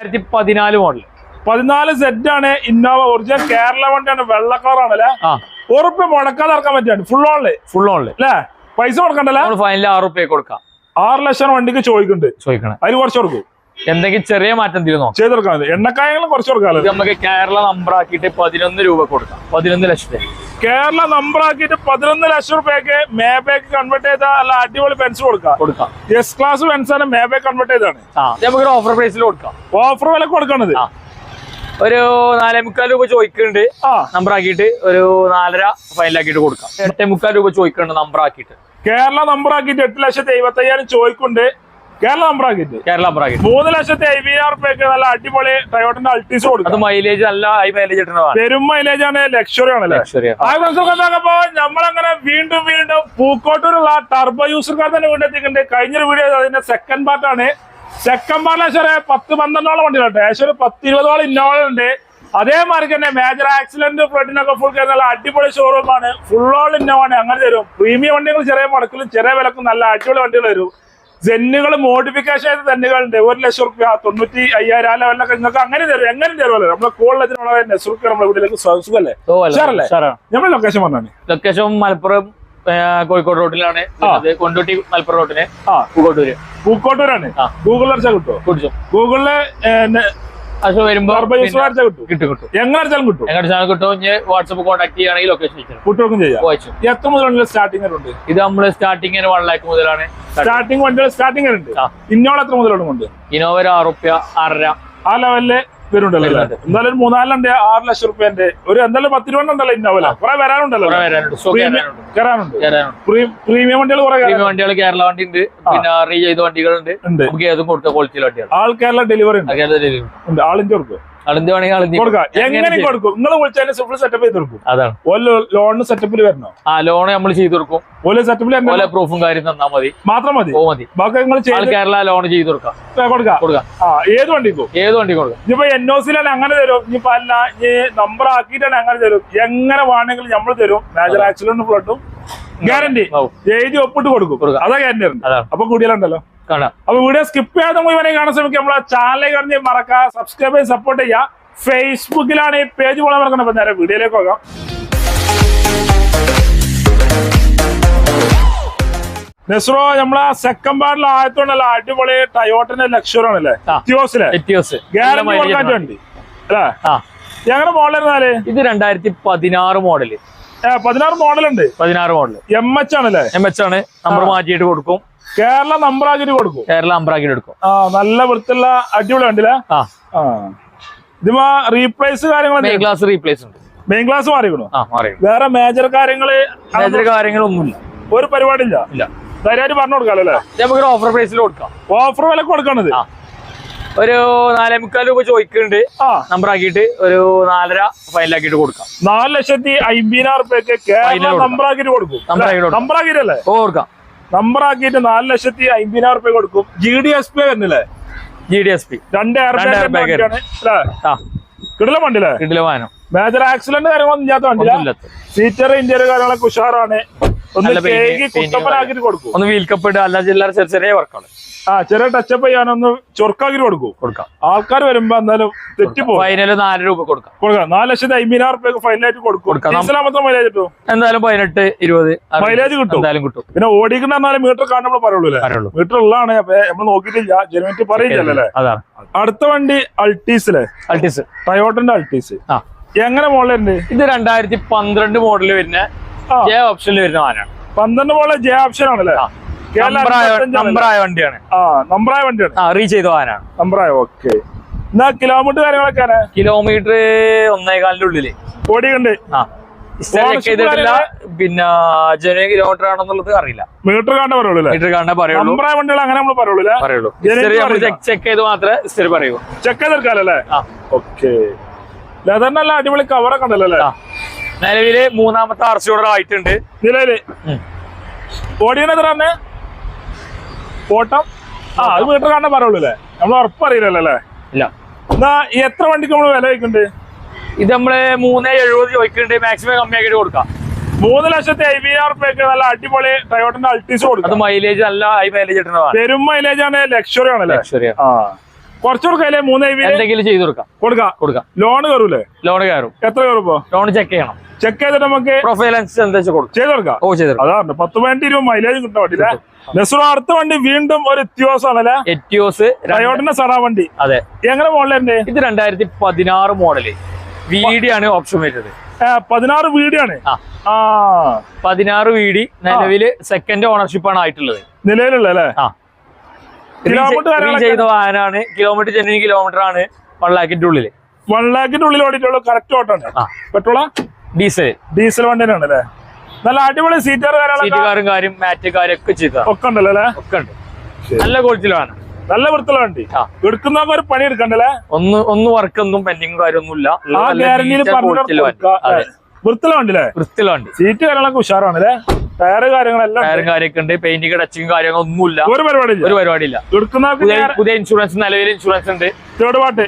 രണ്ടായിരത്തി പതിനാല് മോഡൽ പതിനാല് സെറ്റ് ആണ് ഇന്നോവ ഒറിജിനൽ കേരള വണ്ടിയാണ് വെള്ള കളറാണ് അല്ലെ ഉറപ്പ് മുടക്കാതെ ഇറക്കാൻ പറ്റിയാണ്. ഫുൾ ഓണിൽ ഫുൾ ഓണിൽ അല്ലേ? പൈസ കൊടുക്കണ്ടല്ലേ ഫൈനൽ ആറ് റുപ്യ കൊടുക്കാം. ആറ് ലക്ഷം വണ്ടിക്ക് ചോദിക്കുന്നുണ്ട്. ചോദിക്കണം. അതിന് കുറച്ച് കൊടുക്കും. എന്തെങ്കിലും ചെറിയ മാറ്റം തീരുന്നോ ചെയ്ത് കൊടുക്കാൻ എണ്ണക്കായങ്ങളും കുറച്ച് കൊടുക്കാമല്ലോ നമുക്ക് കേരള നമ്പർ ആക്കിയിട്ട് പതിനൊന്ന് രൂപ കൊടുക്കാം. പതിനൊന്ന് ലക്ഷത്തെ കേരള നമ്പർ ആക്കിയിട്ട് പതിനൊന്ന് ലക്ഷം റുപ്യക്ക് മേബേക്ക് കൺവേർട്ട് ചെയ്ത അല്ല അടിപൊളി പെൻസ് കൊടുക്കാം. കൊടുക്കാം. എസ് ക്ലാസ് പെൻസ് ആണ് മേബേക്ക് കൺവേർട്ട് ചെയ്താണ് നമുക്ക് ഓഫർ പ്രൈസിൽ കൊടുക്കാം. ഓഫർ വില കൊടുക്കണത്. ഒരു നാലേ മുക്കാൽ രൂപ ചോദിക്കുന്നുണ്ട് നമ്പർ ആക്കിയിട്ട് ഒരു നാലര ഫൈനലാക്കിയിട്ട് കൊടുക്കാം. എട്ടേ മുക്കാൽ രൂപ ചോദിക്കുന്നുണ്ട് നമ്പർ ആക്കിയിട്ട്. കേരള നമ്പർ ആക്കിയിട്ട് എട്ട് ലക്ഷത്തി എഴുപത്തി അയ്യായിരം ചോദിക്കുന്നുണ്ട്. കേരള ബ്രാക്കറ്റ് കേരള ബ്രാക്കറ്റ് മൂന്ന് ലക്ഷത്തി അയ്യായിരം റുപ്യക്ക് നല്ല അടിപൊളി ടയോട്ടിന്റെ അൾട്ടീസ് അത് മൈലേജ് നല്ല ഹൈ മൈലേജ് പെരും മൈലേജ് ആണ് ലക്ഷറി ആണ്. ലക്ഷറി ആ മനസ്സിലാക്കുമ്പോ നമ്മളങ്ങനെ വീണ്ടും വീണ്ടും പൂക്കോട്ടൂരുള്ള ടർബോ യൂസർക്കാർ തന്നെ വീണ്ടും എത്തിക്കുന്നുണ്ട് കഴിഞ്ഞൊരു വീഡിയോ അതിന്റെ സെക്കൻഡ് പാർട്ട് ആണ്. സെക്കൻഡ് പാർട്ടിൽ ഏകദേശം പത്ത് പന്ത്രണ്ടോളം വണ്ടികളുണ്ട്. ഏകദേശം ഒരു പത്ത് ഇരുപതോളം ഇന്നോവ ഉണ്ട്. അതേമാതിരി തന്നെ മേജർ ആക്സിഡന്റ് ഫ്ലഡിനൊക്കെ ഫുൾ നല്ല അടിപൊളി ഷോറൂമാണ് ഫുൾ ഓൾ ഇന്നോവ ആണ്. അങ്ങനെ തരും. പ്രീമിയം വണ്ടികൾ ചെറിയ മുടക്കിലും ചെറിയ വിലക്കും നല്ല അടിപൊളി വണ്ടികൾ തരും. ജെന്നുകൾ മോഡിഫിക്കേഷൻ ചെയ്ത തെന്നുകളുണ്ട് ഒരു ലക്ഷം റുപ്യ തൊണ്ണൂറ്റി അയ്യായിരം ആ ലെവലിലൊക്കെ നിങ്ങൾക്ക് അങ്ങനെ തരും. എങ്ങനെ തരുമല്ലോ നമ്മുടെ കോളിലത്തിനുള്ള നെസ്റുക്ക് നമ്മുടെ വീട്ടിലേക്ക് ഉഷാറല്ലേ? നമ്മുടെ ലൊക്കേഷൻ പറഞ്ഞാണ് ലൊക്കേഷൻ മലപ്പുറം കോഴിക്കോട് റോഡിലാണ്. കൊണ്ടോട്ടി മലപ്പുറം റോഡിന് പൂക്കോട്ടൂര്. പൂക്കോട്ടൂരാണ്. ഗൂഗിൾ അടിച്ചാൽ കിട്ടുമോ ഗൂഗിളിൽ പക്ഷെ വരുമ്പോ കിട്ടും. കിട്ടും എങ്ങനെ അടിച്ചാലും കിട്ടും. ഇനി വാട്സപ്പ് കോൺടാക്ട് ചെയ്യുകയാണെങ്കിൽ ലൊക്കേഷൻ കുട്ടികൾക്കും ചെയ്യാം. എത്ര മുതലുള്ള സ്റ്റാർട്ടിംഗ് ഉണ്ട്? ഇത് നമ്മൾ സ്റ്റാർട്ടിംഗ് വൺ ലാക്ക് മുതലാണ്. സ്റ്റാർട്ടിംഗ് വണ്ടികൾ സ്റ്റാർട്ടിംഗ് ഉണ്ട്. ആ. ഇന്നോളം എത്ര മുതലാണ് ഇന്നോവ ഒരു ആറ് ആറര. ആ ലെവലിൽ വരുന്നുണ്ടല്ലോ അല്ലേ? എന്തായാലും ഒരു മൂന്നാലുണ്ട് ആറ് ലക്ഷം റുപ്യന്റെ. ഒരു എന്തായാലും പത്ത് രൂപ ഉണ്ടല്ലോ ഇന്നോവല കുറെ വരാനുണ്ടല്ലോ കയറാനുണ്ട് പ്രീമിയം വണ്ടികൾ കുറെ പ്രീമിയം വണ്ടികൾ കേരള വണ്ടി ഉണ്ട് പിന്നെ റീ ചെയ്ത വണ്ടികളുണ്ട്. ഉണ്ട്. നമുക്ക് ഏതും കൊടുത്ത ക്വാളിറ്റി വണ്ടികൾ. ആൾ കേരള ഡെലിവറി ഉണ്ട്. കേരള ഡെലിവറി ഉണ്ട്. ആളിന്റെ കൊടുക്കും വേണമെങ്കിൽ കൊടുക്കാം. എങ്ങനെ കൊടുക്കും? നിങ്ങൾ സെറ്റപ്പ് ചെയ്ത് കൊടുക്കും. അതാണ്. ലോണിന് സെറ്റപ്പിൽ വരണോ? ആ ലോൺ നമ്മൾ ചെയ്ത് കൊടുക്കും. സെറ്റപ്പിൽ പ്രൂഫും കാര്യം തന്നാ മതി. മാത്രം മതി? ഓ മതി. ബാക്കി നിങ്ങൾ കേരള ലോൺ ചെയ്ത് കൊടുക്കാം. കൊടുക്കാം. കൊടുക്കാം. ആ ഏത് വണ്ടിക്കും ഏത് വണ്ടി കൊടുക്കാം? ഇനിയിപ്പോ എൻ ഒ സിയിലാണ് അങ്ങനെ തരും. ഇനിയിപ്പോ അല്ല ഇനി നമ്പർ ആക്കിയിട്ടാണ് അങ്ങനെ തരും. എങ്ങനെ വേണമെങ്കിലും നമ്മൾ തരും. മേജർ ആക്സിഡന്റ് ഫ്ലഡും ഗ്യാരണ്ടി എഴുതി ഒപ്പിട്ട് കൊടുക്കും. അതാ ഗ്യാരണ്ടി അപ്പൊ കൂടിയാലുണ്ടല്ലോ? കാണാം. അപ്പൊ വീഡിയോ സ്കിപ്പ് ചെയ്യാതെ മുഴുവനെ കാണാൻ ശ്രമിക്കുക. നമ്മളെ ചാനലിൽ കറിഞ്ഞ് മറക്കാം സബ്സ്ക്രൈബ് ചെയ്ത് സപ്പോർട്ട് ചെയ്യുക. ഫേസ്ബുക്കിലാണ് ഈ പേജ് പോലെ മറക്കുന്നത് അപ്പൊ നേരെ വീഡിയോയിലേക്ക് പോകാം. നെസ്രോ നമ്മളെ സെക്കൻഡ് പാർട്ടിൽ ആയതുകൊണ്ടല്ല അടിപൊളി ടയോട്ടിന്റെ ലക്ഷറി ആണല്ലേ? ആ. ത്യോസിലെ എറ്റിയോസ് ഗ്യാരണ്ടി കൊടുക്കാൻ വേണ്ടി. അല്ലേ? ഞങ്ങളുടെ മോഡൽ ഇത് രണ്ടായിരത്തി പതിനാറ് മോഡൽ പതിനാറ് മോഡൽ ഉണ്ട് പതിനാറ് മോഡൽ എം എച്ച് ആണല്ലേ? എം എച്ച് ആണ്. നമ്പർ മാറ്റിയിട്ട് കൊടുക്കും. കേരള നമ്പർ ആക്കിയിട്ട് കൊടുക്കും. കേരള നമ്പർ ആക്കിയിട്ട് എടുക്കും ആ നല്ല വൃത്തിയുള്ള അടിപൊളി വണ്ടിയില്ലേ ആ. ആ. ഇതിമാ റീപ്ലേസ് കാര്യങ്ങൾ മെയിൻ ക്ലാസ് റീപ്ലേസ് ഉണ്ട്. മെയിൻ ക്ലാസ് മാറിക്കണു? വേറെ മേജർ കാര്യങ്ങൾ മേജർ കാര്യങ്ങളൊന്നുമില്ല. ഒരു പരിപാടി ഇല്ല. ഇല്ല ധൈര്യമായിട്ട് പറഞ്ഞു കൊടുക്കാം അല്ലേ? നമുക്ക് ഓഫർ പ്രൈസിൽ കൊടുക്കാം. ഓഫർ വില കൊടുക്കണത്. ഒരു നാലേ മുക്കാൽ രൂപ ചോദിക്കുന്നുണ്ട്. ആ. നമ്പർ ആക്കിയിട്ട് ഒരു നാലര ഫൈനലാക്കിയിട്ട് കൊടുക്കാം. നാല് ലക്ഷത്തി അമ്പതിനായിരം റുപ്യക്ക് നമ്പർ ആക്കിയിട്ട് കൊടുക്കും. നമ്പർ ആക്കിയിട്ട് ആക്കിയിട്ടല്ലേ? ഓ കൊടുക്കാം. നമ്പർ ആക്കിയിട്ട് നാല് ലക്ഷത്തി അമ്പതിനായിരം റുപ്യ കൊടുക്കും. ജി ഡി എസ് പി വരുന്നില്ലേ? ജി ഡി എസ് പി രണ്ട് കിടല വണ്ടിയില്ലേ? കിടില വാഹനം. മേജർ ആക്സിഡന്റ് കാര്യങ്ങളൊന്നും ഇല്ലാത്ത വണ്ടിയില്ല. സീറ്റർ ഇന്ത്യയുടെ കാര്യങ്ങളൊക്കെ ഉഷാറാണ്. ഒന്ന് കേക്ക് കുട്ടപ്പനാക്കിട്ട് കൊടുക്കും. ഒന്ന് വീൽ കപ്പ് ഇട്ട് അല്ല ചില്ലറ ചെറിയ ചെറിയ വർക്കാണ് ആ ചെറിയ ടച്ചപ്പ് ചെയ്യാനൊന്ന് ചൊർക്കാക്കി കൊടുക്കും. കൊടുക്കാം. ആൾക്കാർ വരുമ്പോ എന്തായാലും തെറ്റിപ്പോ ഫൈനൽ നാല് രൂപ കൊടുക്കാം. കൊടുക്കാം നാല് ലക്ഷത്തി അമ്പതിനായിരം റുപ്യ ഫൈനലായിട്ട് കൊടുക്കും. കൊടുക്കാം. മാത്രം മൈലേജ് കിട്ടും? എന്തായാലും പതിനെട്ട് ഇരുപത് മൈലേജ് കിട്ടും. എന്തായാലും കിട്ടും. പിന്നെ ഓടിക്കുന്ന പറഞ്ഞാൽ മീറ്റർ കാണുമ്പോൾ പറയുള്ളൂ അല്ലേ? മീറ്റർ ഉള്ളതാണ്. നമ്മൾ നോക്കിയിട്ടില്ല. ജനുവിറ്റി പറയില്ലല്ലേ അതാണ്. അടുത്ത വണ്ടി അൾട്ടീസിലെ അൾട്ടീസ് ടയോട്ടന്റെ അൾട്ടീസ് ആ. എങ്ങനെ മോഡലുണ്ട് ഇത് രണ്ടായിരത്തി പന്ത്രണ്ട് മോഡൽ വരുന്ന ജെ ഓപ്ഷനിൽ വരുന്ന ആനാണ് പന്ത്രണ്ട് മോഡൽ ജെ ഓപ്ഷൻ ആണല്ലേ നമ്പറായ അൻപത്തഞ്ചാണല്ലേ? വണ്ടിയാണ്. ആ നമ്പറായ വണ്ടിയാണ്. ആ റീച്ച് ചെയ്ത വാഹനമാണ് നമ്പറായ ഓക്കെ എന്നാ കിലോമീറ്റർ കാര്യങ്ങളൊക്കെ കിലോമീറ്റർ ഒന്നേകാലിന്റെ ഉള്ളിൽ. ഓടിയുണ്ട് ആ. ചെയ്തിട്ടില്ല. പിന്നെ ജന കിലോമീറ്റർ ആണെന്നുള്ളത് അറിയില്ല. മീറ്റർ കാണാൻ പറയുള്ളൂ മീറ്റർ കാണാൻ പറയുള്ളൂ. വണ്ടികൾ അങ്ങനെ നമ്മൾ പറയുള്ളൂ. ചെക്ക് ചെയ്ത് മാത്രമേ പറയൂ. ചെക്ക് ചെയ്തെടുക്കാല്ലേ ആ. ഓക്കെ ലെതറിനല്ല അടിപൊളി കവറൊക്കെ ഉണ്ടല്ലോ നിലവിൽ മൂന്നാമത്തെ ആർ സി ഓർഡർ ആയിട്ടുണ്ട് നിലവിൽ? തന്നെ ഓട്ടം? ആ അത് വീട്ടിൽ കാണാൻ പറയുള്ളൂ അല്ലേ? നമ്മൾ ഉറപ്പറിയില്ലല്ലോ അല്ലേ? ഇല്ല. എന്നാ ഈ എത്ര വണ്ടിക്ക് നമ്മൾ വില വയ്ക്കുന്നുണ്ട്? ഇത് നമ്മൾ മൂന്ന് എഴുപത് ചോദിക്കുന്നുണ്ട്. മാക്സിമം കമ്മിയാക്കിയിട്ട് കൊടുക്കാം. മൂന്ന് ലക്ഷത്തി അയ്യായിരം റുപ്യക്ക് നല്ല അടിപൊളി ടയോട്ടിന്റെ അൾട്ടീസ് അത് മൈലേജ് നല്ല ഹൈ മൈലേജ് കിട്ടുന്നതാണ്. പെരും മൈലേജ് ആണ് ലക്ഷറി ആണല്ലേ? ലക്ഷറി ആ. കുറച്ച് കൊടുക്കല്ലേ മൂന്ന് എന്തെങ്കിലും ചെയ്തു കൊടുക്കാം. കൊടുക്കാം. കൊടുക്കാം. ലോൺ കയറൂലേ? ലോൺ കയറും. എത്ര കയറുമ്പോ? ലോൺ ചെക്ക് ചെയ്യണം. ചെക്ക് ചെയ്തിട്ട് നമുക്ക് പ്രൊഫൈൽ അനുസരിച്ച് കൊടുക്കും. ചെയ്ത് കൊടുക്കാം. ഓ ചെയ്തു അതാണ് പത്ത് പതിനെട്ട് രൂപ മൈലേജ് കിട്ടാൻ അല്ലേ നെസ്റോ അടുത്ത വണ്ടി വീണ്ടും ഒരു എത്തിയോസാണല്ലേ എറ്റിയോസ് ടയോട്ടിന്റെ സറാ വണ്ടി. അതെ. എങ്ങനെ മോഡലുണ്ട് ഇത് രണ്ടായിരത്തി പതിനാറ് മോഡൽ വീഡിയാണ് ആണ് ഓപ്ഷൻ വരുന്നത് പതിനാറ് വീടിയാണ് ആണ് ആ. പതിനാറ് വീഡി നിലവിൽ സെക്കൻഡ് ഓണർഷിപ്പ് ആണ് ആയിട്ടുള്ളത്. നിലവിലുള്ള അല്ലേ ആ കിലോമീറ്റർ Re- കാര്യങ്ങളൊക്കെ ചെയ്ത വാഹനമാണ്. കിലോമീറ്റർ ജെന്യൂൻ കിലോമീറ്റർ ആണ് വൺ ലാഖിന്റെ ഉള്ളിൽ വൺ ലാഖിന്റെ ഉള്ളിൽ ഓടിയിട്ടുള്ള. Correct auto. പെട്രോള പെട്രോളാ? ഡീസൽ ഡീസൽ വണ്ടിയാണ് അല്ലേ നല്ല അടിപൊളി സീറ്റർ സീറ്റുകാരും കാര്യം മാറ്റ് കാര്യം ഒക്കെ ചെയ്ത ഒക്കെ ഉണ്ടല്ലോ അല്ലേ? ഒക്കെ ഉണ്ട്. നല്ല ക്വാളിറ്റിയിലാണ് നല്ല വൃത്തിയുള്ള വണ്ടി. എടുക്കുന്ന എടുക്കുന്നവർക്ക് ഒരു പണി എടുക്കണ്ടല്ലേ? ഒന്ന് ഒന്ന് വർക്ക് ഒന്നും പെൻഡിങ് ആ ഗ്യാരണ്ടിയിൽ പറഞ്ഞു അതെ. വൃത്തിയുള്ള വണ്ടില്ലേ വൃത്തിയുള്ള വണ്ടി. സീറ്റ് കാര്യങ്ങളൊക്കെ ഉഷാറാണ് അല്ലേ ടയറ് കാര്യങ്ങളെല്ലാം. ടയറും കാര്യമൊക്കെ ഉണ്ട്. പെയിന്റിംഗ് ടച്ചിങ് കാര്യങ്ങളൊന്നുമില്ല ഒരു പരിപാടി ഒരു പരിപാടിയില്ല. പുതിയ ഇൻഷുറൻസ് നിലവിൽ ഇൻഷുറൻസ് ഉണ്ട്. തേർഡ് പാർട്ടി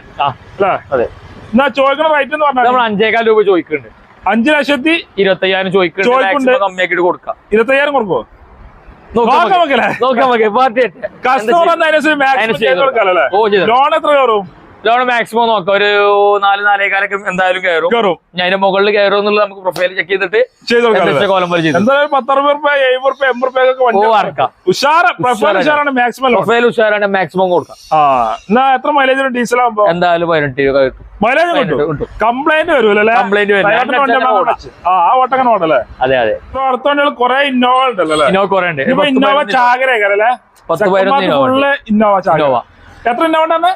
അതെ. എന്നാ ചോദിക്കണ റേറ്റ് എന്ന് പറഞ്ഞാൽ നമ്മൾ അഞ്ചേകാൽ രൂപ ചോദിക്കുന്നുണ്ട്. അഞ്ചു ലക്ഷത്തി ഇരുപത്തയ്യായിരം ചോദിക്കുന്നുണ്ട്. ചോദിക്കുന്നുണ്ട്. കമ്മിയാക്കിട്ട് കൊടുക്കാം. ഇരുപത്തയ്യായിരം കൊടുക്കുമോ നോക്കാം നോക്കാം പാർട്ടി കസ്റ്റമർ ലോൺ എത്ര കയറും ലോൺ മാക്സിമം നോക്കാം. ഒരു നാല് നാലേകാലൊക്കെ എന്തായാലും കയറും. കയറും. ഞാൻ അതിന്റെ മുകളിൽ കയറും എന്നുള്ളത് നമുക്ക് പ്രൊഫൈൽ ചെക്ക് ചെയ്തിട്ട് പ്രൊഫൈൽ ഉഷാറാണ്. മാക്സിമം കൊടുക്കാം. എന്നാ എത്ര മൈലേജ് ഡീസൽ ആകുമ്പോ എന്തായാലും പതിനെട്ട് രൂപ കിട്ടും. കംപ്ലൈന്റ് വരുമല്ലേ? കംപ്ലൈന്റ് വരും. അതെ അതെ. അടുത്ത വണ്ടികൾ കുറെ ഇന്നോവ ഉണ്ടല്ലോ ഇന്നോവ കുറെ ഉണ്ട്. ഇന്നോവ ചാകരല്ലേ പത്ത് പതിനൊന്ന് ഇന്നോവ ഇന്നോവ ഇന്നോവ എത്ര ഇന്നോവ ഉണ്ടെന്ന്?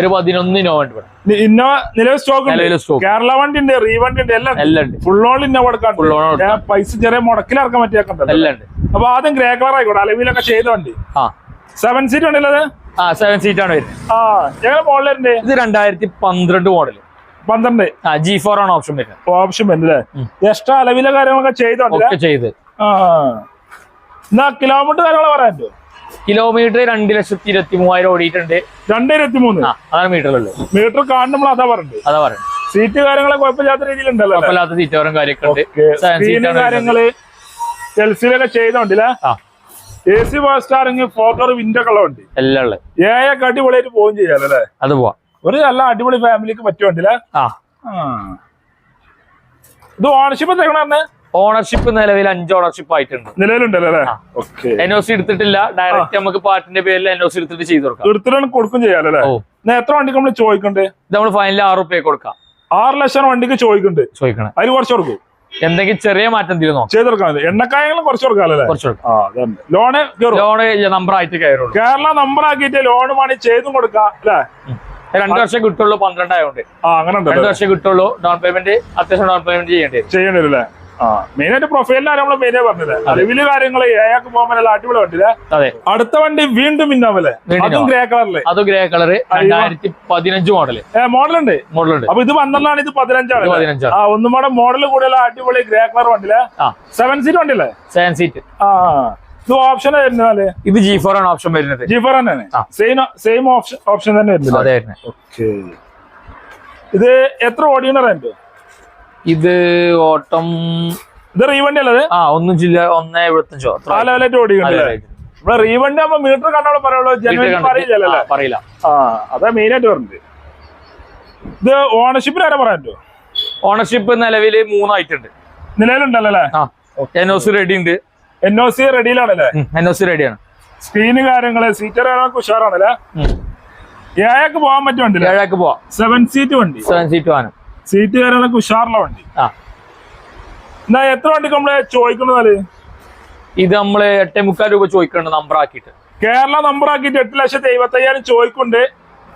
ഒരു പതിനൊന്ന് ഇന്നോവ ഉണ്ട് ഇവിടെ ഇന്നോവ നിലവിൽ സ്റ്റോക്ക് നിലവിൽ കേരള വണ്ടി ഉണ്ട് റീവണ്ടി ഉണ്ട് എല്ലാം എല്ലാം ഉണ്ട്. ഫുൾ ഓൺ ഇന്നോവ on പൈസ ചെറിയ മുടക്കിൽ ഇറക്കാൻ പറ്റിയൊക്കെ എല്ലാം ഉണ്ട്. അപ്പൊ ആദ്യം ഗ്രേ കളർ ആയിക്കോട്ടെ അലവിലൊക്കെ ചെയ്ത വണ്ടി. ആ. സെവൻ സീറ്റ് ഉണ്ടല്ലോ ആ സെവൻ സീറ്റ് ആണ് വരുന്നത്. ആ ഞങ്ങൾ ഇത് രണ്ടായിരത്തി പന്ത്രണ്ട് മോഡൽ പന്ത്രണ്ട്. ആ ജി ഫോർ ആണ് ഓപ്ഷൻ വരുന്നത്. ഓപ്ഷൻ വരുന്നത്. എക്സ്ട്രാ അലവിലെ കാര്യങ്ങളൊക്കെ ചെയ്തോണ്ടല്ലേ ഒക്കെ ചെയ്ത്. ആ എന്നാ കിലോമീറ്റർ കാര്യങ്ങളെ പറയാൻ പറ്റുമോ? കിലോമീറ്റർ രണ്ട് ലക്ഷത്തി ഇരുപത്തി മൂവായിരം ഓടിയിട്ടുണ്ട്. രണ്ട് ഇരുപത്തി മൂന്ന് അതാണ് മീറ്ററിലുള്ളത് മീറ്റർ കാണുമ്പോൾ അതാ പറഞ്ഞത്. അതാ പറയുന്നത് സീറ്റ് കാര്യങ്ങളെ കുഴപ്പമില്ലാത്ത രീതിയിലുണ്ടല്ലോ? കുഴപ്പമില്ലാത്ത സീറ്റോറും കാര്യമൊക്കെ ഉണ്ട്. കാര്യങ്ങൾ ചെൽസിലൊക്കെ ചെയ്തോണ്ടില്ല A C first steering power window ഒക്കെ ഉണ്ട് എല്ലാം ഉള്ളത്. ഏഴൊക്കെ അടിപൊളിയായിട്ട് പോവുകയും ചെയ്യാലോ അല്ലേ? അത് പോവാം. ഒരു നല്ല അടിപൊളി ഫാമിലിക്ക് പറ്റുവണ്ടില്ല ആ. ഇത് ഓണർഷിപ്പ് എത്രയാണ് ഓണർഷിപ്പ് നിലവിൽ അഞ്ച് ഓണർഷിപ്പ് ആയിട്ടുണ്ട്. നിലവിലുണ്ടല്ലോ. എൻ ഒ സി എടുത്തിട്ടില്ല. ഡയറക്റ്റ് നമുക്ക് പാർട്ടിന്റെ പേരിൽ എൻ ഒ സി എടുത്തിട്ട് ചെയ്ത് കൊടുക്കാം. എടുത്തിട്ട് കൊടുക്കും ചെയ്യാലോ അല്ലേ എത്ര വണ്ടിക്ക് നമ്മൾ ചോദിക്കണ്ടേ? ഇത് നമ്മൾ ഫൈനൽ ആറ് റുപ്യ കൊടുക്കാം. ആറ് ലക്ഷം വണ്ടിക്ക് ചോദിക്കണ്ട്. ചോദിക്കണം. അതിൽ കുറച്ച് കൊടുക്കും. എന്തെങ്കിലും ചെറിയ മാറ്റം തീരുന്നോ നോക്കാം. ചെയ്ത് കൊടുക്കാൻ എണ്ണക്കായങ്ങളും കുറച്ച് കൊടുക്കാമല്ലോ കുറച്ച് കൊടുക്കാം. അതന്നെ. ലോണ് ലോണ് നമ്പർ ആയിട്ട് കയറുള്ളൂ. കേരള നമ്പർ ആക്കിയിട്ട് ലോൺ പണി ചെയ്തും കൊടുക്കാം അല്ലേ? രണ്ടു വർഷം കിട്ടുള്ളൂ പന്ത്രണ്ടായോണ്ട്. രണ്ടു വർഷം കിട്ടുള്ളൂ ഡൗൺ പേയ്മെന്റ് അത്യാവശ്യം ഡൗൺ പേയ്മെന്റ് ചെയ്യേണ്ടി വരും. ചെയ്യേണ്ടി ആയിട്ട് പ്രൊഫൈലിലാണ് നമ്മൾ മെയിനായി പറഞ്ഞത്. അറിവിൽ കാര്യങ്ങൾ ഏയാക്ക് പോകുമ്പോൾ അടിപൊളി വണ്ടി അതെ. അടുത്ത വണ്ടി വീണ്ടും ഇന്നോവല്ലേ അതും ഗ്രേ കളറിൽ അത് ഗ്രേ കളർ രണ്ടായിരത്തി പതിനഞ്ച് മോഡൽ മോഡലുണ്ട്? മോഡലുണ്ട്. അപ്പൊ ഇത് പന്ത്രണ്ടാണ് ഇത് പതിനഞ്ചാണ് പതിനഞ്ചാണ്. ആ ഒന്നും കൂടെ മോഡൽ കൂടുതൽ അടിപൊളി ഗ്രേ കളർ വണ്ടി സെവൻ സീറ്റ് വണ്ടിയില്ലേ? സെവൻ സീറ്റ് ആ ഇത് ഓപ്ഷൻ ഇത് ജി ഫോർ ആണ് ഓപ്ഷൻ വരുന്നത്. ജി ഫോർ തന്നെയാണ്. ആ. സെയിം സെയിം ഓപ്ഷൻ ഓപ്ഷൻ തന്നെ വരുന്നത്. ഓക്കെ ഇത് എത്ര ഓടിയണ റെന്റ് ഇത് ഓട്ടം ഇത് റീവണ്ടി അല്ലേ ആ ഒന്നും ജില്ല ഒന്നേ എഴുപത്തഞ്ചോ. ലെവലായിട്ട് ഓടിക്കണ്ടല്ലേ ഇവിടെ റീവണ്ടി ആകുമ്പോ മീറ്റർ കണ്ടവിടെ പറയുള്ളൂ ജനുവരി പറയില്ലല്ലോ പറയില്ല. ആ അതാ മെയിൻ ആയിട്ട് പറഞ്ഞത് ഇത് ഓണർഷിപ്പിന് ആരാ പറയാൻ പറ്റുമോ ഓണർഷിപ്പ് നിലവിൽ മൂന്നായിട്ടുണ്ട്. നിലവിലുണ്ടല്ലോ ആ എൻ ഒ സി റെഡി ഉണ്ട്. എൻ ഒ സി റെഡിയിലാണല്ലേ എൻ ഒ സി റെഡിയാണ് സ്ക്രീന് കാര്യങ്ങൾ സീറ്റർ കാര്യങ്ങളൊക്കെ ഉഷാറാണല്ലേ ഏഴാക്ക് പോകാൻ പറ്റും വണ്ടി ഏഴാക്ക് പോവാം. സെവൻ സീറ്റ് വണ്ടി. സെവൻ സീറ്റ് വാഹനം സീറ്റ് കാര്യങ്ങളൊക്കെ ഉഷാറുള്ള വണ്ടി. ആ. എന്നാ എത്ര വണ്ടിക്ക് നമ്മൾ ചോദിക്കുന്നതാൽ ഇത് നമ്മൾ എട്ടേ മുക്കാൽ രൂപ ചോദിക്കുന്നുണ്ട് നമ്പർ ആക്കിയിട്ട്. കേരള നമ്പർ ആക്കിയിട്ട് എട്ട് ലക്ഷത്തി എഴുപത്തി അയ്യായിരം ചോദിക്കുന്നുണ്ട്.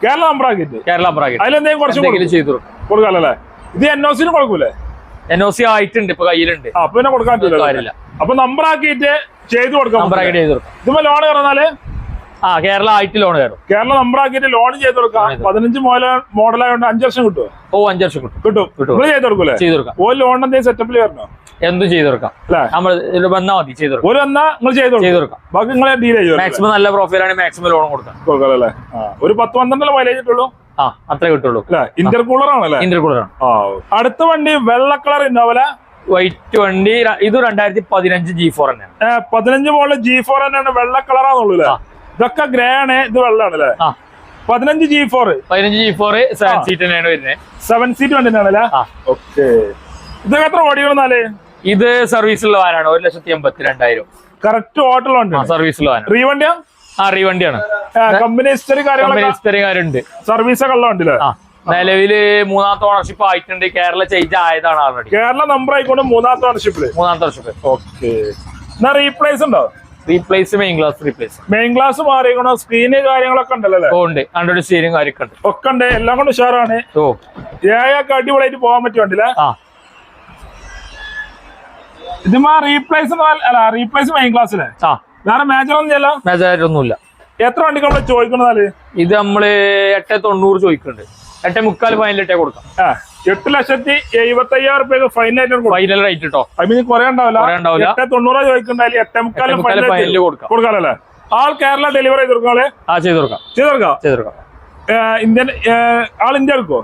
കേരള നമ്പർ ആക്കിയിട്ട്. കേരള നമ്പർ ആക്കിയിട്ട്. അതിലെന്തെങ്കിലും കുറച്ച് ചെയ്തു കൊടുക്കും. കൊടുക്കാല്ലേ ഇത് എൻ ഒ സിന് കൊടുക്കൂലേ? എൻ ഒ സി ആയിട്ടുണ്ട് ഇപ്പൊ കയ്യിലുണ്ട്. അപ്പൊ പിന്നെ കൊടുക്കാൻ കാര്യമില്ല. അപ്പൊ നമ്പർ ആക്കിയിട്ട് ചെയ്ത് കൊടുക്കാം നമ്പർ ആക്കിയിട്ട് ചെയ്തു കൊടുക്കാം. ഇതുമ്പോ ലോൺ കയറുന്നാൽ ആ കേരള ആയിട്ട് ലോൺ കയറും. കേരള നമ്പർ ആക്കിയിട്ട് ലോൺ ചെയ്ത് കൊടുക്കാം. പതിനഞ്ച് മോഡൽ മോഡലായതുകൊണ്ട് അഞ്ച് ലക്ഷം കിട്ടുമോ ഓ അഞ്ചു ലക്ഷം കിട്ടും. കിട്ടും. കിട്ടും. നിങ്ങൾ ചെയ്ത് കൊടുക്കൂലേ? ചെയ്ത് കൊടുക്കാം. ഒരു ലോൺ എന്തെങ്കിലും സെറ്റപ്പിൽ വരണോ? എന്തും ചെയ്ത് കൊടുക്കാം. നമ്മൾ വന്നാൽ മതി ചെയ്തു കൊടുക്കാം. ഒരു വന്നാ നിങ്ങൾ ചെയ്ത് ചെയ്തു കൊടുക്കാം. ബാക്കി നിങ്ങളെ ഡീൽ ചെയ്യും മാക്സിമം നല്ല പ്രൊഫൈലാണ് മാക്സിമം ലോൺ കൊടുക്കാം. കൊടുക്കാല്ലേ ഒരു പത്ത് പന്ത്രണ്ടല്ലേ മൈലേജ് കിട്ടുള്ളൂ? ആ അത്രേ കിട്ടുള്ളൂ. അല്ലേ? ഇന്റർകൂളർ ആണല്ലേ? ഇന്റർകൂളറാണ് ആ അടുത്ത വണ്ടി വെള്ള കളർ ഇന്നോവല വൈറ്റ് വണ്ടി ഇത് രണ്ടായിരത്തി പതിനഞ്ച് ജി ഫോർ തന്നെയാണ്. പതിനഞ്ച് മോളിൽ ജി ഫോർ തന്നെയാണ് വെള്ള കളറാന്നുള്ളൂ അല്ലേ. ഇതൊക്കെ ഗ്രേ ആണ് ഇത് വെള്ളമാണ് അല്ലേ പതിനഞ്ച് ജി ഫോർ പതിനഞ്ച് ജി ഫോർ സെവൻ സീറ്റ് തന്നെയാണ് വരുന്നത് സെവൻ സീറ്റ് വണ്ടിനാണല്ലേ ഓക്കെ ഇതൊക്കെ എത്ര ഓടിക്കണമെന്നാൽ ഇത് സർവീസുള്ള വാനാണ് ഒരു ലക്ഷത്തി എൺപത്തി രണ്ടായിരം കറക്റ്റ് ഓട്ടലുണ്ട് സർവീസുള്ള വാനാണ്. റീ വണ്ടിയാ ആ റീ വണ്ടിയാണ് കമ്പനി ഹിസ്റ്ററി കാര്യങ്ങളൊക്കെ? ഹിസ്റ്ററിക്കാരുണ്ട് സർവീസ് ഒക്കെ ഉള്ള വണ്ടിയില്ലേ? ആ നിലവിൽ മൂന്നാമത്തെ ഓണർഷിപ്പ് ആയിട്ടുണ്ട്. കേരള ചേഞ്ച് ആയതാണ് ആൾറെഡി കേരള നമ്പർ ആയിക്കൊണ്ട് മൂന്നാമത്തെ ഓണർഷിപ്പിൽ മൂന്നാമത്തെ ഓണർഷിപ്പ് ഓക്കെ എന്നാ റീപ്ലേസ് ഉണ്ടോ? Replace main glass replace main glass മാറിക്കണോ screen കാര്യങ്ങളൊക്കെ ഉണ്ടല്ലോ ഉണ്ട്. ആൻഡ്രോയിഡ് സ്റ്റീരിങ് കാര്യമൊക്കെ ഉണ്ട്. ഒക്കെ ഉണ്ട്. എല്ലാം കൊണ്ട് ഉഷാറാണ്. ഓ. ഏഴൊക്കെ അടിപൊളിയായിട്ട് പോകാൻ പറ്റിയ വണ്ടിയില്ലേ ആ. ഇതുമാ റീപ്ലേസ് അല്ല റീപ്ലേസ് മെയിൻ ഗ്ലാസ്സിലെ ആ. വേറെ മേജർ ഒന്നും ചെയ്യല്ലോ ഒന്നുമില്ല എത്ര വണ്ടിക്ക് നമ്മൾ ചോദിക്കണതാൽ ഇത് നമ്മൾ എട്ട് തൊണ്ണൂറ് ചോദിക്കുന്നുണ്ട്. എട്ട് മുക്കാൽ ഫൈനലിട്ടേ കൊടുക്കാം. ആ. എട്ട് ലക്ഷത്തി എഴുപത്തി അയ്യായിരം റുപ്യ ഫൈനായിട്ട് കൊടുക്കും. ഫൈനൽ റേറ്റ് കേട്ടോ അതിന് കുറെ ഉണ്ടാവില്ല. എട്ട് തൊണ്ണൂറ് ചോദിക്കണ്ടായാലും എട്ടേ മുക്കാലും final final all Kerala delivery ചെയ്ത് കൊടുക്കാളെ ആ ചെയ്ത് കൊടുക്കാം. ചെയ്ത് കൊടുക്കാം? ചെയ്ത് കൊടുക്കാം. ഇന്ത്യൻ ആൾ ഇന്ത്യ എടുക്കോ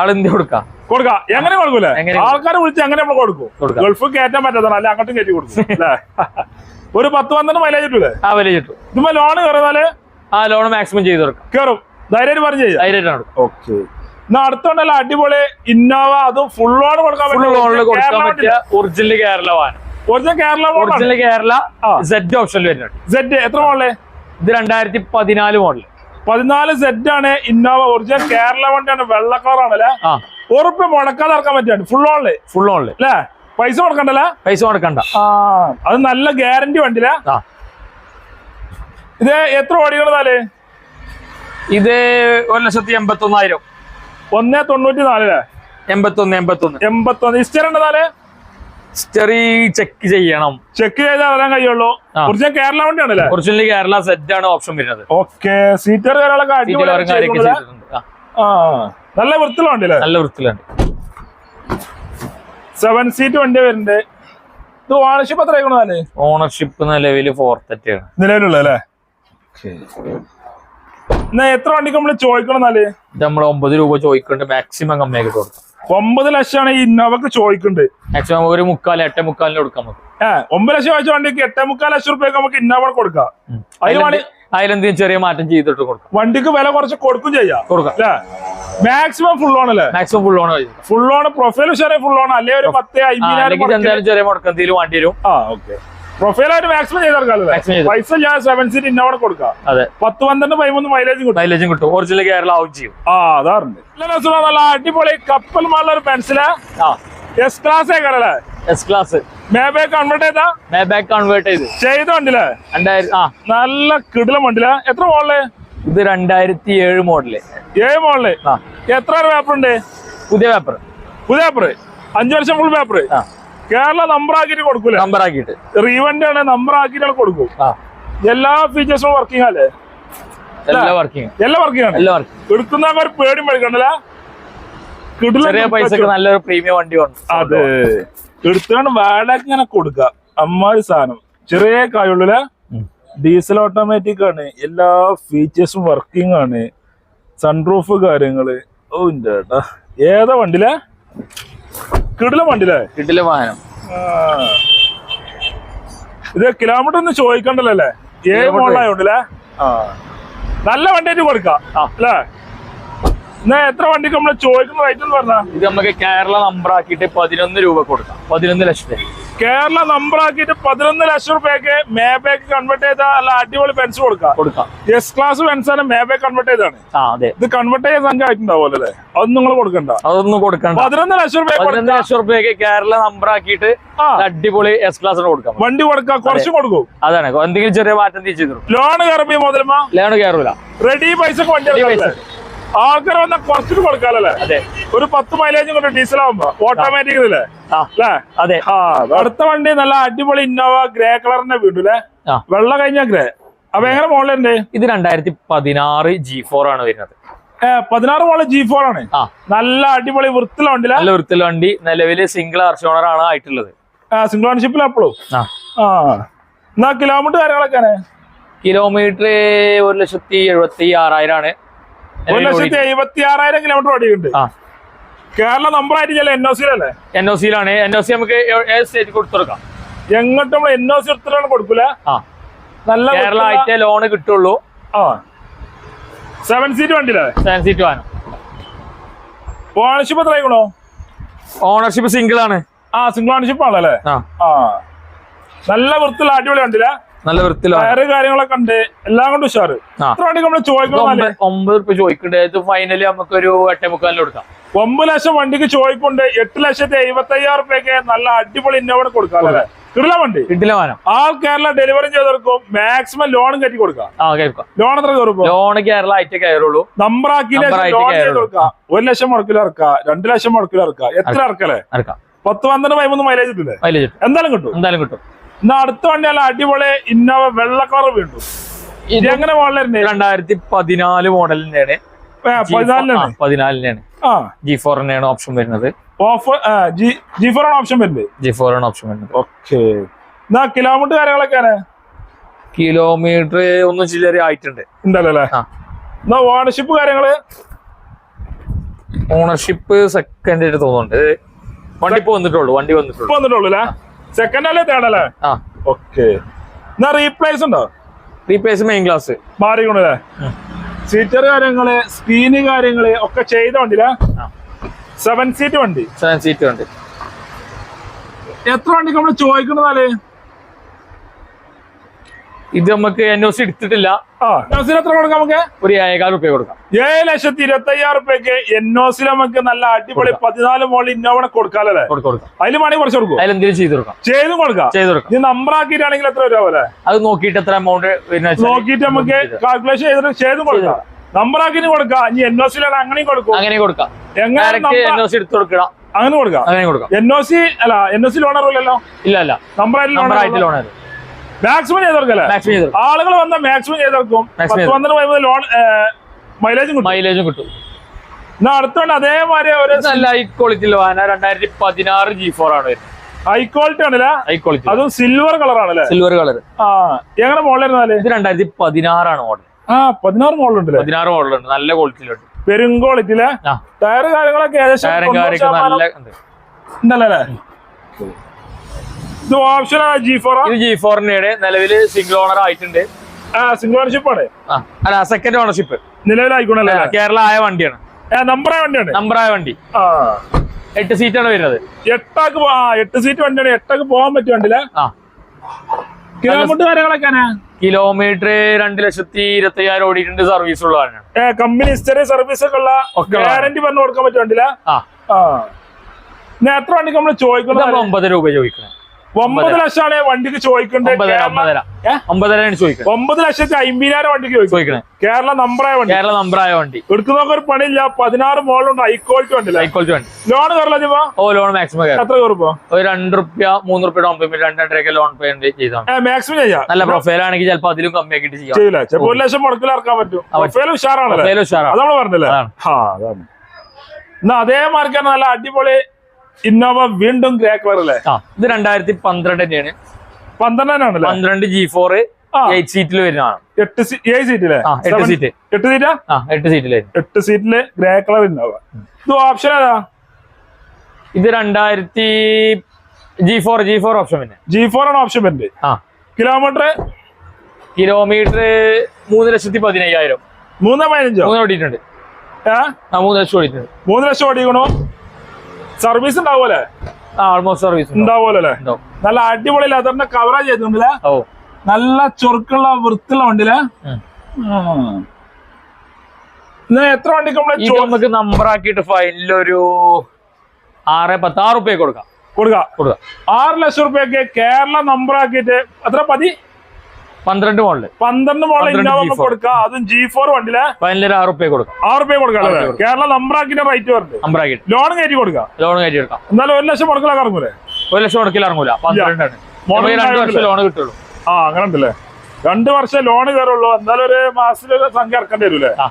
ആൾ ഇന്ത്യ കൊടുക്കാം. കൊടുക്കാം. എങ്ങനെ കൊടുക്കൂലേ? ആൾക്കാരെ വിളിച്ച് എങ്ങനെ നമ്മൾ കൊടുക്കും. ഗൾഫ് കയറ്റാൻ പറ്റാത്തതാണ്. അല്ലെ അങ്ങോട്ടും കയറ്റി കൊടുക്കും. ഒരു പത്ത് പന്ത്രണ്ട് മൈലേജ് ഇട്ടൂലേ ആ വില ഇട്ടു. ഇതുമ്പോ ലോണ് കയറുന്നാൽ ആ ലോൺ മാക്സിമം ചെയ്ത് കൊടുക്കാം. കയറും ധൈര്യമായിട്ട് പറഞ്ഞു ചെയ്യാം. ധൈര്യമായിട്ടാണ് ഓക്കെ എന്നാ അടുത്തോണ്ടല്ല അടിപൊളി ഇന്നോവ അതും ഫുൾ ലോൺ കൊടുക്കാൻ ഫുൾ കൊടുക്കാൻ പറ്റിയ original Kerala van. Original Kerala original Kerala. Z ഓപ്ഷനിൽ വരുന്നുണ്ട്. സെഡ് എത്ര മോഡൽ? ഇത് രണ്ടായിരത്തി പതിനാല് മോഡൽ പതിനാല് സെഡ് ആണ് ഇന്നോവ. ഒറിജിനൽ കേരള വണ്ടിയാണ്. വെള്ള കളറാണ് അല്ലേ ഉറപ്പ് മുടക്കാതെ ഇറക്കാൻ പറ്റിയാണ് ഫുൾ ഓണിൽ ഫുൾ ഓണിൽ അല്ലേ? പൈസ കൊടുക്കണ്ടല്ലേ പൈസ കൊടുക്കണ്ട അത് നല്ല ഗ്യാരണ്ടി വണ്ടി ഇത് എത്ര ഓടിക്കണതാൽ ഇത് ഒരു ലക്ഷത്തി എൺപത്തി ഒന്നായിരം ഒന്നേ തൊണ്ണൂറ്റി നാലില്ലേ എൺപത്തൊന്ന് എൺപത്തൊന്ന്. എൺപത്തൊന്ന്. ഹിസ്റ്ററി ഉണ്ടതാൽ സ്റ്റെറി ചെക്ക് ചെയ്യണം. ചെക്ക് ചെയ്താൽ വരാൻ കഴിയുള്ളൂ. ഒറിജിനൽ കേരള വണ്ടിയാണല്ലേ ഒറിജിനൽ കേരള സെറ്റ് ആണ് ഓപ്ഷൻ വരുന്നത്. ഓക്കെ സീറ്റർ കാര്യങ്ങളൊക്കെ നല്ല വൃത്തിയുള്ള വണ്ടിയല്ലേ നല്ല വൃത്തിലുണ്ട് സെവൻ സീറ്റ് വണ്ടി വരുന്നുണ്ട്. ഇത് ഓണർഷിപ്പ് എത്ര ഓണർഷിപ്പ് നിലവിൽ ഫോർ തെറ്റ് നിലവിലുള്ള അല്ലേ? എത്ര വണ്ടിക്ക് നമ്മൾ ചോദിക്കണം എന്നാൽ? ഇത് നമ്മൾ ഒമ്പത് രൂപ ചോദിക്കണ്ട് മാക്സിമം കമ്മിയാക്കി കൊടുക്കും. ഒമ്പത് ലക്ഷമാണ് ഈ ഇന്നോവക്ക് ചോദിക്കുന്നുണ്ട്. മാക്സിമം ഒരു മുക്കാൽ എട്ടേ മുക്കാലിന് കൊടുക്കാം നമുക്ക്. ഒമ്പത് ലക്ഷം വായിച്ച വണ്ടിക്ക് എട്ടേ മുക്കാൽ ലക്ഷം റുപ്യക്ക് നമുക്ക് ഇന്നോവ കൊടുക്കാം. അതിന് വേണ്ടി അതിലെന്തെങ്കിലും ചെറിയ മാറ്റം ചെയ്തിട്ട് കൊടുക്കാം. വണ്ടിക്ക് വില കുറച്ച് കൊടുക്കും ചെയ്യാം. കൊടുക്കാം. മാക്സിമം ഫുൾ ഓൺ അല്ലേ? Maximum full on full on profile full on അല്ലേ ഒരു പത്ത് അമ്പതിനായിരം അല്ലെങ്കിൽ ചെറിയ മുടക്കം എന്തെങ്കിലും വണ്ടി വരും. ആ ഓക്കെ പ്രൊഫൈലായിട്ട് മാക്സിമം Maximum പൈസ ഞാൻ സെവൻ സീറ്റ് കൊടുക്കാം. അതെ. പത്ത് പന്ത്രണ്ട് പതിമൂന്ന് മൈലേജ് കിട്ടും. മൈലേജും കിട്ടും. ഒറിജിനൽ കേരള ഔട്ട് ചെയ്യും. ആ അതാറുണ്ട്. നല്ല അടിപൊളി കപ്പൽ മാളുള്ള ഒരു പെൻസിൽ എസ് ക്ലാസ് ആക്കാറല്ലേ എസ് ക്ലാസ് മേബേ കൺവേർട്ട് ചെയ്താ? മേ ബാക്ക് കൺവേർട്ട് ചെയ്ത്. ചെയ്ത രണ്ടായിരം ആ. നല്ല കിടിലം വണ്ടില എത്ര മോളിൽ ഇത് രണ്ടായിരത്തി ഏഴ് മോഡൽ ഏഴ് മോഡൽ എത്ര പേപ്പർ ഉണ്ട്? പുതിയ പേപ്പർ പുതിയ പേപ്പർ അഞ്ചു വർഷം ഫുൾ പേപ്പർ കേരള നമ്പറാക്കിട്ട് കൊടുക്കൂല. നമ്പറാക്കിട്ട് റീവന്റ് ആണ് നമ്പറാക്കിട്ട് കൊടുക്കും. എല്ലാ ഫീച്ചേഴ്സും വർക്കിംഗ് അല്ലേ? എല്ലാ വർക്കിംഗ് എല്ലാ വർക്കിംഗ് ആണ്. എല്ലാ വർക്കിംഗ് എടുക്കുന്ന ഒരു പേടി മേടിക്കണ്ടല്ല ചെറിയ പൈസക്ക് നല്ലൊരു പ്രീമിയം വണ്ടി അതെ. എടുത്തുകൊണ്ട് വാടക ഇങ്ങനെ കൊടുക്ക അമ്മാതിരി സാധനം. ചെറിയ കായുള്ളിൽ ഡീസൽ ഓട്ടോമാറ്റിക് ആണ്. എല്ലാ ഫീച്ചേഴ്സും വർക്കിംഗ് ആണ്. സൺറൂഫ് കാര്യങ്ങൾ. ഓ ഇന്റെ ഏതാ വണ്ടിയിലെ? കിടില വണ്ടില്ലേ കിടിലം വാഹനം. ഇത് കിലോമീറ്റർ ഒന്നും ചോദിക്കണ്ടല്ലേ അല്ലേ? ഏഴ്. മോളിലായോണ്ടല്ലേ? നല്ല വണ്ടിയായിട്ട് കൊടുക്കാം. അല്ലേ? എന്നാ എത്ര വണ്ടിക്ക് നമ്മൾ ചോദിക്കുന്ന റേറ്റ് എന്ന് പറഞ്ഞാൽ ഇത് നമുക്ക് കേരള നമ്പർ ആക്കിയിട്ട് പതിനൊന്ന് രൂപ കൊടുക്കാം. പതിനൊന്ന് ലക്ഷത്തെ. കേരള നമ്പർ ആക്കിയിട്ട് പതിനൊന്ന് ലക്ഷം റുപ്യക്ക് മേബേക്ക് കൺവേർട്ട് ചെയ്ത അല്ല അടിപൊളി പെൻസ് കൊടുക്കാം. കൊടുക്കാം. എസ് ക്ലാസ് പെൻസാണ് മേബേക്ക് കൺവേർട്ട് ചെയ്താണ് ആ അതെ. ഇത് കൺവേർട്ട് ചെയ്ത സംഖ്യ ആയിട്ടുണ്ടാവുമല്ലോ അല്ലേ? അതൊന്നും നിങ്ങൾ കൊടുക്കണ്ട. അതൊന്നും കൊടുക്കണ്ട. പതിനൊന്ന് ലക്ഷം റുപ്യ പതിനൊന്ന് ലക്ഷം റുപ്യക്ക് കേരള നമ്പർ ആക്കിയിട്ട് അടിപൊളി എസ് ക്ലാസ്സിന് കൊടുക്കാം. വണ്ടി കൊടുക്കാം. കുറച്ച് കൊടുക്കും. അതാണ്. എന്തെങ്കിലും ചെറിയ മാറ്റം തിരിച്ചു ലോൺ കയറുമ്പോ മുതലമാ ലോൺ കയറൂല റെഡി പൈസ വണ്ടി? ആൾക്കാർ വന്നാൽ കുറച്ചിട്ട് കൊടുക്കാലല്ലേ അതെ. ഒരു പത്ത് മൈലേജും കൊണ്ട് ഡീസൽ ആവുമ്പോ ഓട്ടോമാറ്റിക് അല്ലേ? അതെ. അടുത്ത വണ്ടി നല്ല അടിപൊളി ഇന്നോവ ഗ്രേ കളറിന്റെ വീട്ടിലെ ആ. വെള്ള കഴിഞ്ഞ ഗ്രേ അപ്പൊ എങ്ങനെ മോളിലുണ്ട് ഇത് രണ്ടായിരത്തി പതിനാറ് ജി ഫോർ ആണ് വരുന്നത്. പതിനാറ് മോളെ ജി ഫോർ ആണ്. നല്ല അടിപൊളി വൃത്തിയുള്ള വണ്ടി നല്ല വൃത്തിയുള്ള വണ്ടി. നിലവിൽ സിംഗിൾ ആർച്ച് ഓണർ ആണ് ആയിട്ടുള്ളത്. സിംഗിൾ ഓണർഷിപ്പിൽ അപ്പോഴും എന്നാ കിലോമീറ്റർ കാര്യങ്ങളൊക്കെയാണ് കിലോമീറ്റർ ഒരു ലക്ഷത്തി എഴുപത്തി ആറായിരം ആണ് ഒരു ലക്ഷത്തി എഴുപത്തി ആറായിരം കിലോമീറ്റർ ഓടിയുണ്ട് കേരള നമ്പർ ആയിരിക്കും എൻ ഒ സിയിലല്ലേ എൻ ഒ സിയിലാണ് എൻ ഒ സി നമുക്ക് ഏത് സ്റ്റേറ്റ് എങ്ങോട്ടും നമ്മൾ എൻ ഒ സി എടുത്തിട്ടാണ് കൊടുക്കൂല. നല്ല കേരള ആയിട്ട് ലോണ് കിട്ടുള്ളൂ. ആ. സെവൻ സീറ്റ് വണ്ടിയിലെ സെവൻ സീറ്റ് വേണം ഓണർഷിപ്പ് എത്ര ആയിക്കണോ? ഓണർഷിപ്പ് സിംഗിൾ ആണ്. ആ സിംഗിൾ ഓണർഷിപ്പ് ആണല്ലേ? ആ. ആ. നല്ല വൃത്തിയുള്ള അടിപൊളി വണ്ടിയില്ലേ നല്ല വൃത്തിയിലോ ടയറ് കാര്യങ്ങളൊക്കെ ഉണ്ട്. എല്ലാം കൊണ്ടും ഉഷാറ്. ഒമ്പത് റുപ്യ ചോദിക്കണ്ടേ. ഫൈനലി ഫൈനലി നമുക്കൊരു എട്ടേ മുക്കാലിന് കൊടുക്കാം. ഒമ്പത് ലക്ഷം വണ്ടിക്ക് ചോദിക്കൊണ്ട് എട്ട് ലക്ഷത്തി എഴുപത്തി അയ്യായിരം റുപ്യക്ക് നല്ല അടിപൊളി ഇന്നോവ കൊടുക്കാം. കിടില വണ്ടി. കിട്ടില്ല വാഹനം. ആൾ കേരള ഡെലിവറി ചെയ്തവർക്കും മാക്സിമം ലോൺ കെട്ടി കൊടുക്കാം. ലോൺ എത്ര കയറുമ്പോ ലോൺ കേരള ആയിട്ട് കയറുള്ളൂ. നമ്പർ ആക്കി ലോൺ കൊടുക്കാം ഒരു ലക്ഷം മുടക്കിൽ ഇറക്കാം. രണ്ട് ലക്ഷം മുടക്കിൽ ഇറക്കാം. എത്ര ഇറക്കല്ലേ ഇറക്കാം പത്ത് പന്ത്രണ്ട് പതിമൂന്ന് മൈലേജ് കിട്ടില്ലേ മൈലേജ് എന്തായാലും കിട്ടും. എന്തായാലും കിട്ടും. എന്നാ അടുത്ത വണ്ടി നല്ല അടിപൊളി ഇന്നോവ വെള്ള കളർ വീണ്ടും ഇത് എങ്ങനെ മോഡലായിരുന്നു രണ്ടായിരത്തി പതിനാല് മോഡലിന്റെയാണ്. പതിനാലിനാണ്. ജി ഫോറിനാണ് ഓപ്ഷൻ വരുന്നത്. ഓഫർ ജി ജി ഫോർ ആണ് ഓപ്ഷൻ വരുന്നത്. ജി ഓപ്ഷൻ വരുന്നത്. ഓക്കെ എന്നാ കിലോമീറ്റർ കാര്യങ്ങളൊക്കെയാണ് കിലോമീറ്റർ ഒന്നും ചില്ലറ ആയിട്ടുണ്ട്. ഉണ്ടല്ലോ? എന്നാ ഓണർഷിപ്പ് കാര്യങ്ങൾ? ഓണർഷിപ്പ് സെക്കൻഡ് ആയിട്ട് തോന്നുന്നുണ്ട്. വണ്ടി ഇപ്പൊ വന്നിട്ടുള്ളൂ വണ്ടി വന്നിട്ടുള്ളൂ. വന്നിട്ടുള്ളൂ അല്ലേ? സെക്കൻഡ് അല്ലേ തേർഡ് അല്ലേ? ആ. ഓക്കെ എന്നാ റീപ്ലേസ് ഉണ്ടോ? റീപ്ലേസ് മെയിൻ ക്ലാസ് മാറിക്കൊണ്ടല്ലേ സീറ്റർ കാര്യങ്ങൾ സ്ക്രീന് കാര്യങ്ങൾ ഒക്കെ ചെയ്ത വണ്ടിയില്ല സെവൻ സീറ്റ് വണ്ടി. സെവൻ സീറ്റ് വണ്ടി. എത്ര വണ്ടിക്ക് നമ്മൾ ചോദിക്കണതാൽ ഇത് നമുക്ക് എൻ ഒ സി എടുത്തിട്ടില്ല. എത്ര കൊടുക്കാം നമുക്ക്? ഒരു ഏകാൽ റുപ്യ കൊടുക്കാം. ഏഴ് ലക്ഷത്തി ഇരുപത്തി അയ്യായിരം റുപ്യക്ക് എൻഒസിൽ നമുക്ക് നല്ല അടിപൊളി പതിനാല് മോളിൽ ഇന്നോവണ കൊടുക്കാല്ലേ കൊടുക്കാം കൊടുക്കാം. അതിൽ മണി കുറച്ച് കൊടുക്കും അതിലെന്തെങ്കിലും ചെയ്ത് കൊടുക്കാം. ചെയ്തും കൊടുക്കാം. ചെയ്ത് കൊടുക്കാം. ഇത് നമ്പർ ആക്കിയിട്ടാണെങ്കിൽ എത്ര രൂപ പോലെ അത് നോക്കിയിട്ട് എത്ര എമൗണ്ട് നോക്കിയിട്ട് നമുക്ക് കാൽക്കുലേഷൻ ചെയ്തിട്ട് ചെയ്തും കൊടുക്കാം. നമ്പർ ആക്കിന് കൊടുക്കാം. ഇനി എൻ ഒ സിയിലാണ് അങ്ങനെയും കൊടുക്കും. അങ്ങനെ കൊടുക്കാം. എങ്ങനെ എൻ ഒ സി എടുത്ത് കൊടുക്കണം. അങ്ങനെ കൊടുക്കാം. അങ്ങനെ കൊടുക്കാം. എൻ ഒ സി അല്ല എൻ ഒ സി ലോൺ അറിയില്ലല്ലോ ഇല്ല അല്ല നമ്പർ ആയിട്ട് ലോൺ ആയിട്ട് ലോൺ ലോൺ മാക്സിമം ചെയ്തെടുക്കല്ലേ മാക്സിമം ചെയ്ത് ആളുകൾ വന്ന മാക്സിമം ചെയ്തെടുക്കും പത്ത് പന്ത്രണ്ട് ലോൺ മൈലേജും കിട്ടും. മൈലേജും കിട്ടും. എന്നാ അടുത്തോണ്ട് അതേമാതിരി ഒരു നല്ല ഹൈ ക്വാളിറ്റി വാഹന രണ്ടായിരത്തി പതിനാറ് ജി ഫോർ ആണ് വരുന്നത്. ഹൈ ക്വാളിറ്റി ആണല്ലേ? ഹൈ ക്വാളിറ്റി അതും സിൽവർ കളർ ആണല്ലേ? സിൽവർ കളർ ആ എങ്ങനെ മോളിരുന്നാൽ ഇത് രണ്ടായിരത്തി പതിനാറാണ് മോഡൽ ആ പതിനാറ് മോളുണ്ടല്ലേ പതിനാറ് മോഡലുണ്ട് നല്ല ക്വാളിറ്റിയിലുണ്ട് പെരും ക്വാളിറ്റിയിലെ ആ. ടയറ് കാര്യങ്ങളൊക്കെ ഏകദേശം ഉണ്ടല്ലേ? ഇത് ജി ഫോറിന്റെ നിലവിൽ സിംഗിൾ ഓണർ ആയിട്ടുണ്ട്. സിംഗിൾ ഓണർഷിപ്പ് ആണ്? അല്ല സെക്കൻഡ് ഓണർഷിപ്പ് നിലവിലായിക്കോണല്ലേ? കേരള ആയ വണ്ടിയാണ്. നമ്പറായ വണ്ടിയാണ്? നമ്പറായ വണ്ടി. എട്ട് സീറ്റാണ് വരുന്നത്. എട്ടാക്ക് എട്ട് സീറ്റ് വണ്ടിയാണ്. എട്ടാക്ക് പോകാൻ പറ്റും വണ്ടിയിലെ ആ. കിലോമീറ്റർ കാര്യങ്ങളൊക്കെയാണ്? കിലോമീറ്റർ രണ്ട് ലക്ഷത്തി ഇരുപത്തി അയ്യായിരം ഓടിയിട്ടുണ്ട് സർവീസ് ഉള്ളതാണ് കമ്പനി ഹിസ്റ്ററി സർവീസ് ഒക്കെ ഉള്ള ഗ്യാരണ്ടി പറഞ്ഞു കൊടുക്കാൻ പറ്റും വണ്ടിയിലെ ആ. ആ. ഇനി എത്ര വണ്ടിക്ക് നമ്മൾ ചോദിക്കുന്നത് ഒമ്പത് രൂപ ചോദിക്കുന്നത് ഒമ്പത് ലക്ഷമാണ് വണ്ടിക്ക് ചോദിക്കേണ്ടത്. ചോദിക്കുന്നത് ഒമ്പത് ലക്ഷത്തി അമ്പതിനായിരം വണ്ടിക്ക് ചോദിക്കണേ. കേരള നമ്പറായ വണ്ടി. കേരള നമ്പർ ആയ വണ്ടി. എടുക്കുന്നൊക്കെ ഒരു പണിയില്ല. പതിനാറ് മോളുണ്ട് ഹൈ ക്വാളിറ്റി വണ്ടി ഹൈ ക്വാളിറ്റി വണ്ടി. ലോൺ കയറില്ല ഓ ലോൺ മാക്സിമം എത്ര കയറുമ്പോ ഒരു രണ്ട് റുപ്യ മൂന്ന് റുപ്യ ഡൗൺ പേയ്മെന്റ് രണ്ട് രണ്ടരയൊക്കെ ലോൺ പേയ്മെന്റ് ചെയ്താൽ മാക്സിമം ചെയ്യാം. നല്ല പ്രൊഫൈൽ ആണെങ്കിൽ ചിലപ്പോൾ അതിലും കമ്മി ആക്കിയിട്ട് ചെയ്യാം ഒരു ലക്ഷം മുടക്കിൽ ഇറക്കാൻ പറ്റും. പ്രൊഫൈൽ ഉഷാറാണല്ലേ? പ്രൊഫൈൽ ഉഷാറാണ്. അത് നമ്മൾ പറഞ്ഞല്ലേ. ആ അതാണ്. എന്നാ അതേ മാർക്കാണ് നല്ല അടിപൊളി ഇന്നോവ വീണ്ടും ഗ്രേ കളർ അല്ലേ ഇത് രണ്ടായിരത്തി പന്ത്രണ്ടിന്റെയാണ് പന്ത്രണ്ടാണല്ലേ? പന്ത്രണ്ട് ജി ഫോർ. എയ്റ്റ് സീറ്റിൽ വരുന്നതാണ്. എട്ട് ഏഴ് സീറ്റില്ലേ ആ എട്ട് സീറ്റ് എട്ട് സീറ്റാ ആ? എട്ട് സീറ്റിൽ വരും എട്ട് സീറ്റിൽ ഗ്രേ കളർ ഇന്നോവ. ഇത് ഓപ്ഷൻ ഏതാ? ഇത് രണ്ടായിരത്തി G four G four option പിന്നെ. ജി ഫോർ ആണ് ഓപ്ഷൻ പിന്നെ ആ. കിലോമീറ്റർ കിലോമീറ്റർ മൂന്ന് ലക്ഷത്തി പതിനയ്യായിരം. മൂന്ന് പതിനഞ്ചോ? മൂന്ന് ഓടിയിട്ടുണ്ട് മൂന്ന് ലക്ഷം ഓടിയിട്ടുണ്ട്. മൂന്ന് ലക്ഷം ഓടിക്കണോ? സർവീസ് ഉണ്ടാവുമല്ലേ? ആൾമോസ്റ്റ് സർവീസ് ഉണ്ടാവൂലോ അല്ലേ ഉണ്ടാവും. നല്ല അടിപൊളി ലെതറിന്റെ കവറേജ് ചെയ്തിട്ടുണ്ടല്ലേ നല്ല ചൊറുക്കുള്ള വൃത്തിയുള്ള വണ്ടിയിലെ? എത്ര വണ്ടി നമുക്ക് നമ്പർ ആക്കിയിട്ട് ഫൈനൽ ഒരു ആറ് പത്ത് ആറ് റുപ്യ കൊടുക്കാം. കൊടുക്കാം. കൊടുക്കാം. ആറ് ലക്ഷം റുപ്യക്ക് കേരള നമ്പർ ആക്കിയിട്ട് അത്ര പതി പന്ത്രണ്ട് മോളിൽ പന്ത്രണ്ട് മോഡൽ ഇന്നോവ കൊടുക്കാം. അതും ജി ഫോർ വണ്ടിയിലെ? ഫൈനൽ ഒരു ആറ് റുപ്യ കൊടുക്കാം. ആറ് റുപ്യ കൊടുക്കാം? കേരള നമ്പ്രാക്കിന്റെ റേറ്റ് വരുന്നത് നമ്പ്രാക്കി ലോൺ കയറ്റി കൊടുക്കാം. ലോൺ കയറ്റി കൊടുക്കാം. എന്നാലും ഒരു ലക്ഷം കൊടുക്കില്ല ഇറങ്ങൂലേ ഒരു ലക്ഷം മുടക്കിൽ ഇറങ്ങൂല പന്ത്രണ്ടാണ്. മോഡൽ രണ്ട് വർഷം. ലോൺ കിട്ടുള്ളൂ. ആ അങ്ങനെ ഉണ്ടല്ലേ? രണ്ട് വർഷം ലോൺ കയറുള്ളൂ. എന്നാലും ഒരു മാസത്തിൽ സംഖ്യ ഇറക്കേണ്ടി വരൂലേ ആ.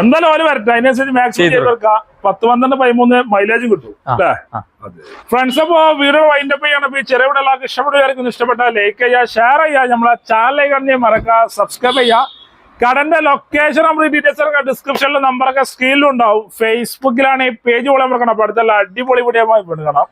എന്തായാലും ഓൽ വരട്ടെ. അതിനനുസരിച്ച് മാക്സിമം കൊടുക്കാം. പത്ത് പന്ത്രണ്ട് പതിമൂന്ന് മൈലേജും കിട്ടും. അല്ലേ? ഫ്രണ്ട്സ് അപ്പോ വീഡിയോ വൈൻഡപ്പ് ചെയ്യണം. ഈ ചെറിയ എല്ലാവർക്കും ഇഷ്ടപ്പെടുകയായിരിക്കും ഇഷ്ടപ്പെട്ട ലൈക്ക് ചെയ്യുക ഷെയർ ചെയ്യുക. നമ്മളെ ചാനൽ കണ്ടി മറക്കുക സബ്സ്ക്രൈബ് ചെയ്യുക. കടന്റെ ലൊക്കേഷൻ നമ്മൾ ഡീറ്റെയിൽസ് ഒക്കെ ഡിസ്ക്രിപ്ഷനിലെ നമ്പറൊക്കെ സ്ക്രീനിലും ഉണ്ടാവും. ഫേസ്ബുക്കിലാണ് ഈ പേജ് പോലെ മറക്കണം. അപ്പൊ അടുത്തുള്ള അടിപൊളി വീഡിയോ കാണാം.